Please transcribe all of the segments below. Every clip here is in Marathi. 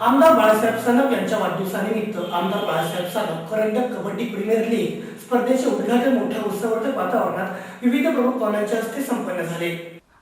आमदार बाळासाहेब सानप यांच्या वाढदिवसानिमित्त आमदार बाळासाहेब सानप करंडक कबड्डी प्रीमियर लीग स्पर्धेचे उद्घाटन मोठ्या उत्सवर्धक वातावरणात विविध प्रमुख पाहुण्यांच्या हस्ते संपन्न झाले.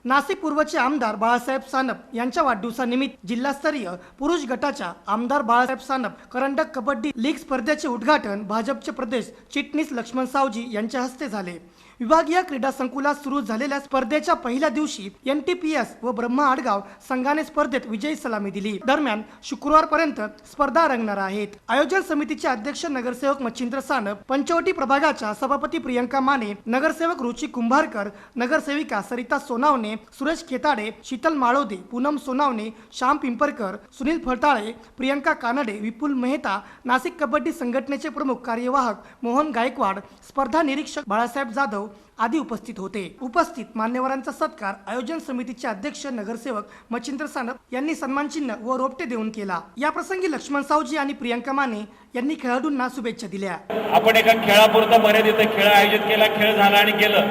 नाशिक पूर्वचे आमदार बाळासाहेब सानप यांच्या वाढदिवसानिमित्त जिल्हास्तरीय पुरुष गटाच्या आमदार बाळासाहेब सानप करंडक कबड्डी लीग स्पर्धेचे उद्घाटन भाजपचे प्रदेश चिटणीस लक्ष्मण सावजी यांच्या हस्ते झाले. विभागीय क्रीडा संकुलात सुरू झालेल्या स्पर्धेच्या पहिल्या दिवशी एन टी पी एस व ब्रह्मा आडगाव संघाने स्पर्धेत विजयी सलामी दिली. दरम्यान शुक्रवारपर्यंत स्पर्धा रंगणार आहेत. आयोजन समितीचे अध्यक्ष नगरसेवक मच्छिंद्र सानप पंचवटी प्रभागाच्या सभापती प्रियंका माने नगरसेवक रुची कुंभारकर नगरसेविका सरिता सोनावणे सुरेश खेताडे शीतल माळोदे पूनम सोनावणे श्याम पिंपरकर सुनील फळताळे प्रियंका कानडे विपुल मेहता नाशिक कबड्डी संघटनेचे प्रमुख कार्यवाहक मोहन गायकवाड स्पर्धा निरीक्षक बाळासाहेब जाधव आदी उपस्थित होते. उपस्थित मान्यवरांचा सत्कार आयोजन समितीचे अध्यक्ष नगरसेवक मच्छिंद्र सानप यांनी सन्मानचिन्ह व रोपटे देऊन केला. या प्रसंगी लक्ष्मण सावजी आणि प्रियंका माने यांनी खेळाडूंना शुभेच्छा दिल्या. आपण एका खेळापुरता मर्यादित खेळ आयोजित केला खेळ झाला आणि गेलं.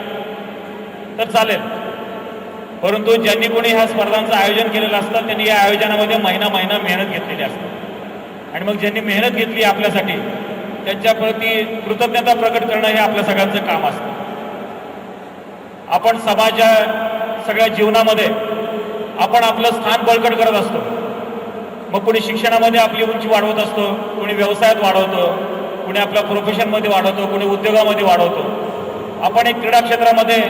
तर चालेल. परंतु ज्यांनी कोणी ह्या स्पर्धांचं आयोजन केलेलं असतं त्यांनी या आयोजनामध्ये महिना महिना मेहनत घेतलेली असते. आणि मग ज्यांनी मेहनत घेतली आपल्यासाठी त्यांच्याप्रती कृतज्ञता प्रकट करणं हे आपल्या सगळ्यांचं काम असतं. आपण समाजा सगळ्या जीवनामध्ये आपण आपलं स्थान बळकट करत असतो. मग कोणी शिक्षणामध्ये आपली उंची वाढवत असतो कोणी व्यवसायात वाढवतो कोणी आपल्या प्रोफेशनमध्ये वाढवतो कोणी उद्योगामध्ये वाढवतो. आपण एक क्रीडा क्षेत्रामध्ये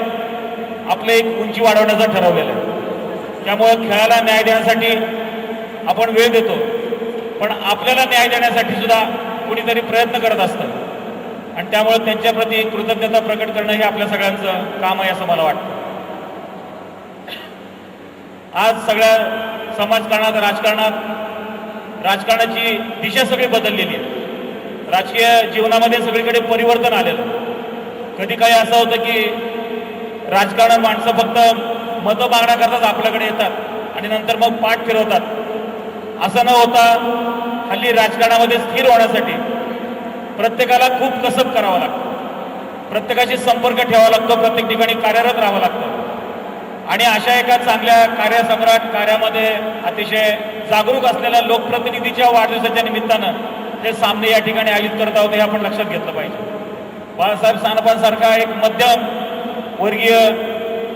आपलं एक उंची वाढवण्याचं ठरवलेलं आहे. त्यामुळे खेळाला न्याय देण्यासाठी आपण वेळ देतो. पण आपल्याला न्याय देण्यासाठी सुद्धा कुणीतरी प्रयत्न करत असतं. आणि त्यामुळे त्यांच्याप्रती कृतज्ञता प्रकट करणं हे आपल्या सगळ्यांचं काम आहे असं मला वाटतं. आज सगळ्या समाजकारणात राजकारणात राजकारणाची दिशा सगळी बदललेली आहे. राजकीय जीवनामध्ये सगळीकडे परिवर्तन आलेलं कधी काही असं होतं की राजकारण माणसं फक्त मतं मागण्याकरताच आपल्याकडे येतात आणि नंतर मग पाठ फिरवतात. असं न होता हल्ली राजकारणामध्ये स्थिर होण्यासाठी प्रत्येकाला खूप कसब करावं लागतं. प्रत्येकाशी संपर्क ठेवावा लागतो प्रत्येक ठिकाणी कार्यरत राहावं लागतं. आणि अशा एका चांगल्या कार्यसम्राट कार्यामध्ये अतिशय जागरूक असलेल्या लोकप्रतिनिधीच्या वाढदिवसाच्या निमित्तानं हे सामने या ठिकाणी आयोजित करत आहोत हे आपण लक्षात घेतलं पाहिजे. बाळासाहेब सानपांसारखा एक मध्यम वर्गीय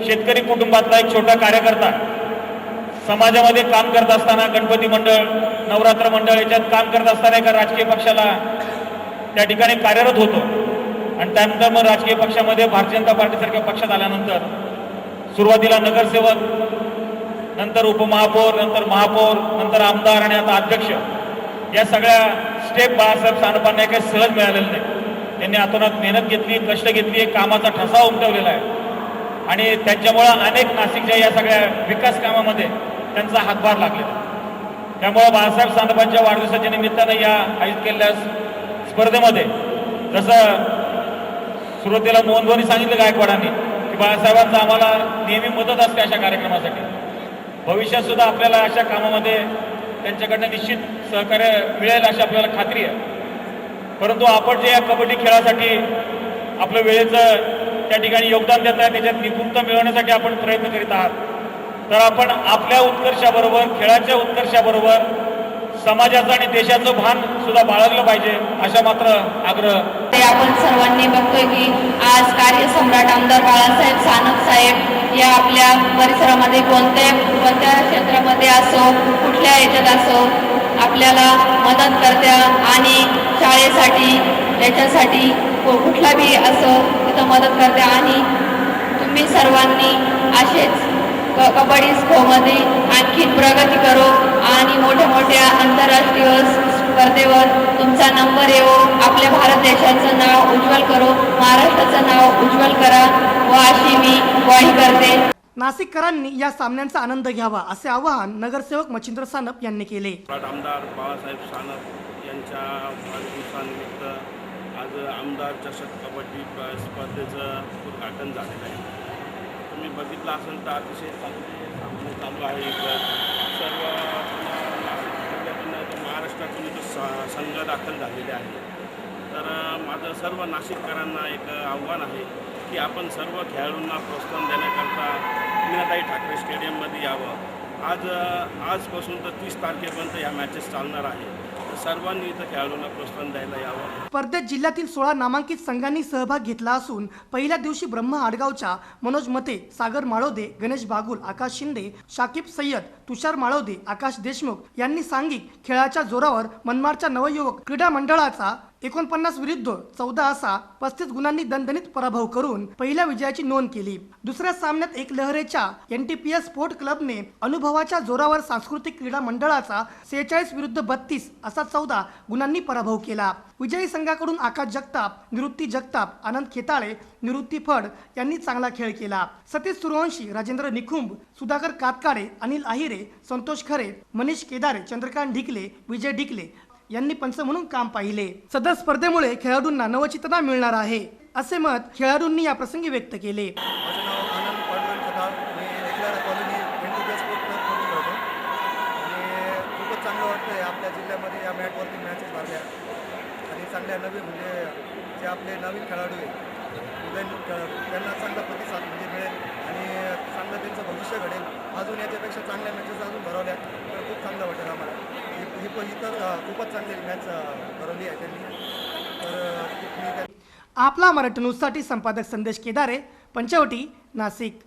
शेतकरी कुटुंबातला एक छोटा कार्यकर्ता समाजामध्ये काम करत असताना गणपती मंडळ नवरात्र मंडळ याच्यात काम करत असताना एका राजकीय पक्षाला त्या ठिकाणी कार्यरत होतो. आणि त्यानंतर मग राजकीय पक्षामध्ये भारतीय जनता पार्टीसारख्या पक्षात आल्यानंतर सुरुवातीला नगरसेवक नंतर उपमहापौर नंतर महापौर नंतर आमदार आणि आता अध्यक्ष या सगळ्या स्टेप बाळासाहेब सानपांना काही सहज मिळालेलं नाही. त्यांनी आतोनात मेहनत घेतली कष्ट घेतली कामाचा ठसा उमटवलेला आहे. आणि त्यांच्यामुळं अनेक नाशिकच्या या सगळ्या विकास कामामध्ये त्यांचा हातभार लागलेला त्यामुळं बाळासाहेब सानपांच्या वाढदिवसाच्या निमित्तानं या आयोजित केलेल्या स्पर्धेमध्ये. जसं सुरुवातीला नोंदवणी सांगितलं गायकवाडांनी की बाळासाहेबांचं आम्हाला नेहमी मदत असते अशा कार्यक्रमासाठी. भविष्यात सुद्धा आपल्याला अशा कामामध्ये त्यांच्याकडनं निश्चित सहकार्य मिळेल अशी आपल्याला खात्री आहे. परंतु आपण जे या कबड्डी खेळासाठी आपलं वेळेचं त्या ठिकाणी योगदान देत आहे त्याच्यात निपुणता मिळवण्यासाठी आपण प्रयत्न करीत आहात. तर आपण आपल्या उत्कर्षाबरोबर खेळाच्या उत्कर्षाबरोबर समाजाचं आणि देशाचं भान सुद्धा बाळगलं पाहिजे अशा मात्र आग्रह. ते आपण सर्वांनी बघतोय की आज कार्यसम्राट आमदार बाळासाहेब सानप साहेब या आपल्या परिसरामध्ये कोणत्या कोणत्या क्षेत्रामध्ये असो कुठल्या याच्यात असो आपल्याला मदत करत्या आणि शाळेसाठी याच्यासाठी को- कुठला बी असो तिथं मदत करत्या. आणि तुम्ही सर्वांनी असेच क कबड्डी खोमध्ये आणखी प्रगती करो आणि मोठ्या मोठ्या आंतरराष्ट्रीय स्पर्धेवर तुमचा नंबर येवो आपल्या भारत देशाचं नाव उज्ज्वल करो महाराष्ट्राचं नाव उज्ज्वल करा. व अशी मी ग्वाही करते. नाशिककरांनी या सामन्यांचा आनंद घ्यावा असे आवाहन नगरसेवक मच्छिंद्र सानप यांनी केले. आमदार बाळासाहेब सानप यांच्या वाढदिवसानिमित्त आज आमदार चषक कबड्डी स्पर्धेचं उद्घाटन झालेलं आहे. तुम्ही बघितलं असेल तर अतिशय चांगले सामने चालू आहे सर्व तर इथं स संघ दाखल झालेले आहे तर माझं सर्व नाशिककरांना एक आव्हान आहे की आपण सर्व खेळाडूंना प्रोत्साहन देण्याकरता मीनाताई ठाकरे स्टेडियममध्ये यावं. आज आजपासून तर तीस तारखेपर्यंत या मॅचेस चालणार आहे. तर सर्वांनी इथं खेळाडूंना प्रोत्साहन द्यायला यावं. स्पर्धेत जिल्ह्यातील सोळा नामांकित संघांनी सहभाग घेतला असून पहिल्या दिवशी ब्रह्म आडगावच्या मनोज मते सागर माळोदे गणेश बागुल आकाश शिंदे शाकिब सय्यद तुषार माळोदे आकाश देशमुख यांनी सांगिक खेळाच्या जोरावर मनमाडच्या नवयुवक क्रीडा मंडळाचा एकोणपन्नास विरुद्ध चौदा असा पस्तीस गुणांनी दणदणीत पराभव करून पहिल्या विजयाची नोंद केली. दुसऱ्या सामन्यात एक लहरेच्या N T P S sport क्लबने अनुभवाच्या जोरावर सांस्कृतिक क्रीडा मंडळाचा सेहेचाळीस विरुद्ध बत्तीस असा चौदा गुणांनी पराभव केला. विजयी संघाकडून आकाश जगताप निवृत्ती जगताप आनंद खेताळे निवृत्ती फड यांनी चांगला खेळ केला. सतीश सूर्यवंशी राजेंद्र निखुंब सुधाकर कातकाडे अनिल आहिरे संतोष खरे मनीष केदारे चंद्रकांत ढिकले विजय ढिकले यांनी पंच म्हणून काम पाहिले. सदर स्पर्धेमुळे खेळाडूंना नवचितना मिळणार आहे असे मत खेळाडूंनी या प्रसंगी व्यक्त केले. चांगलं वाटतं आपल्या जिल्ह्यामध्ये या मॅटवरती मॅचेस आणि चांगल्या नवीन म्हणजे जे आपले नवीन खेळाडू आहेत त्यांना चांगला प्रतिसाद म्हणजे मिळेल आणि चांगलं त्यांचं भविष्य घडेल. अजून याच्यापेक्षा चांगल्या मॅचेस अजून भरवल्या तर खूप चांगलं वाटेल आम्हाला. ही ही तर खूपच चांगली मॅच भरवली आहे त्यांनी. तर आपला मराठी न्यूजसाठी संपादक संदेश केदारे पंचवटी नाशिक.